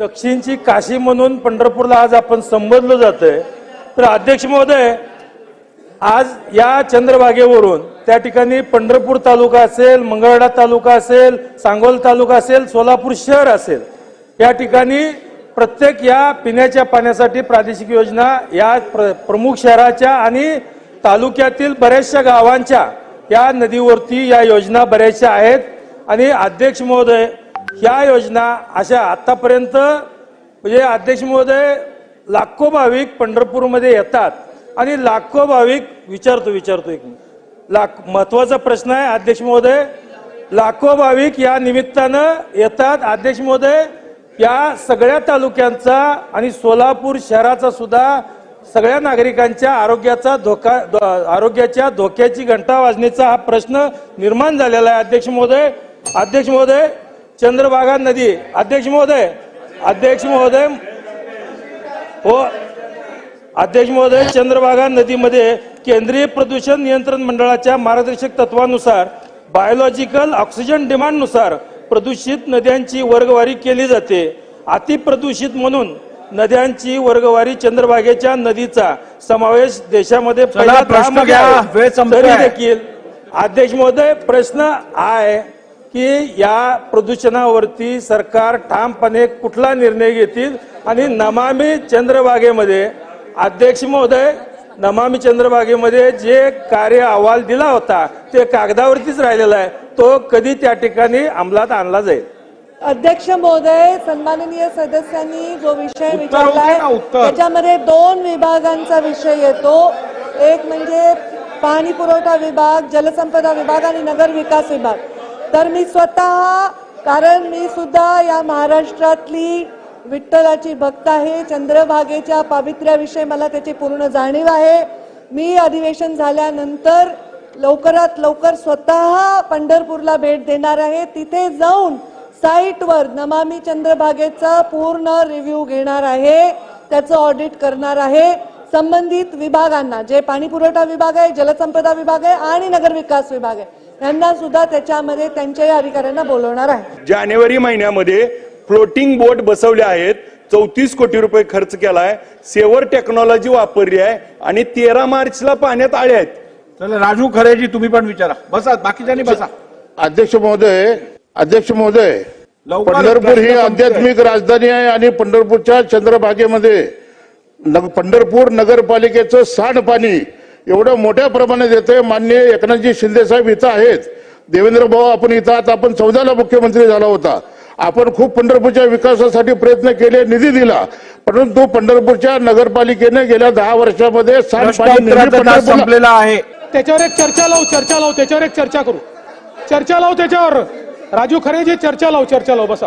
दक्षिणची काशी म्हणून पंढरपूरला आज आपण संबोधलं जातंय. तर अध्यक्ष महोदय आज या चंद्रभागेवरून त्या ठिकाणी पंढरपूर तालुका असेल मंगळडा तालुका असेल सांगोल तालुका असेल सोलापूर शहर असेल या ठिकाणी प्रत्येक या पिण्याच्या पाण्यासाठी प्रादेशिक योजना या प्र- प्रमुख शहराच्या आणि तालुक्यातील बऱ्याचशा गावांच्या या नदीवरती या योजना बऱ्याचशा आहेत. आणि अध्यक्ष महोदय ह्या योजना अशा आतापर्यंत म्हणजे अध्यक्ष महोदय लाखो भाविक पंढरपूरमध्ये येतात. आणि लाखो भाविक विचारतो विचारतो एक लाख महत्त्वाचा प्रश्न आहे अध्यक्ष महोदय. लाखो भाविक या निमित्तानं येतात. अध्यक्ष महोदय या सगळ्या तालुक्यांचा आणि सोलापूर शहराचा सुद्धा सगळ्या नागरिकांच्या आरोग्याचा धोका धो- आरोग्याच्या धोक्याची घंटा वाजण्याचा हा प्रश्न निर्माण झालेला आहे अध्यक्ष महोदय. अध्यक्ष महोदय चंद्रभागा नदी. अध्यक्ष महोदय अध्यक्ष महोदय. हो. अध्यक्ष महोदय चंद्रभागा नदीमध्ये केंद्रीय प्रदूषण नियंत्रण मंडळाच्या मार्गदर्शक तत्वानुसार बायोलॉजिकल ऑक्सिजन डिमांडनुसार प्रदूषित नद्यांची वर्गवारी केली जाते. अतिप्रदूषित म्हणून नद्यांची वर्गवारी चंद्रभागेच्या नदीचा समावेश देशामध्ये देखील अध्यक्ष महोदय प्रश्न आहे. की या प्रदूषणावरती सरकार ठामपणे कुठला निर्णय घेतील? आणि नमामि चंद्रभागेमध्ये अध्यक्ष महोदय नमामि चंद्रभागेमध्ये जे कार्य अहवाल दिला होता ते कागदावरतीच राहिलेला आहे. तो कधी त्या ठिकाणी अंमलात आणला जाईल? अध्यक्ष महोदय सन्माननीय सदस्यांनी जो विषय विचारलाय उत्तर. त्याच्यामध्ये दोन विभागांचा विषय येतो. एक म्हणजे पाणी पुरवठा विभाग जलसंपदा विभाग आणि नगर विकास विभाग. तर मी स्वतः कारण मी सुद्धा या महाराष्ट्रातली विठ्ठलाची भक्त आहे चंद्रभागेच्या पावित्र्याविषयी मला त्याची पूर्ण जाणीव आहे. मी अधिवेशन झाल्यानंतर लवकरात लवकर स्वतः पंढरपूरला भेट देणार आहे. तिथे जाऊन साईटवर नमामी चंद्रभागेचा पूर्ण रिव्ह्यू घेणार आहे. त्याचं ऑडिट करणार आहे. संबंधित विभागांना जे पाणी पुरवठा विभाग आहे जलसंपदा विभाग आहे आणि नगर विकास विभाग आहे. यांना सुद्धा त्याच्यामध्ये त्यांच्या अधिकाऱ्यांना बोलवणार आहे. जानेवारी महिन्यामध्ये फ्लोटिंग बोट बसवले आहेत. चौतीस कोटी रुपये खर्च केलाय. सेवर टेक्नॉलॉजी वापरली आहे. आणि तेरा मार्चला पाण्यात आळे आहेत. चला राजू खरेजी तुम्ही पण विचारा. बसा बाकीच्यांनी बसा. अध्यक्ष महोदय अध्यक्ष महोदय लवकर पंढरपूर ही प्रश्न आध्यात्मिक राजधानी आहे आणि पंढरपूरच्या चंद्रभागेमध्ये नग- पंढरपूर नगरपालिकेचं सांडपाणी एवढं मोठ्या प्रमाणात येते माननीय एकनाथजी शिंदे साहेब इथं आहेत. देवेंद्र भाऊ आपण इथं आहात. आपण चौदाला मुख्यमंत्री झाला होता. आपण खूप पंढरपूरच्या विकासासाठी प्रयत्न केले निधी दिला. परंतु पंढरपूरच्या नगरपालिकेने गेल्या दहा वर्षामध्ये संपलेला आहे. त्याच्यावर एक चर्चा लावू चर्चा लावू त्याच्यावर एक चर्चा करू. चर्चा लावू त्याच्यावर. राजू खरेजी चर्चा लावू चर्चा लावू बसा.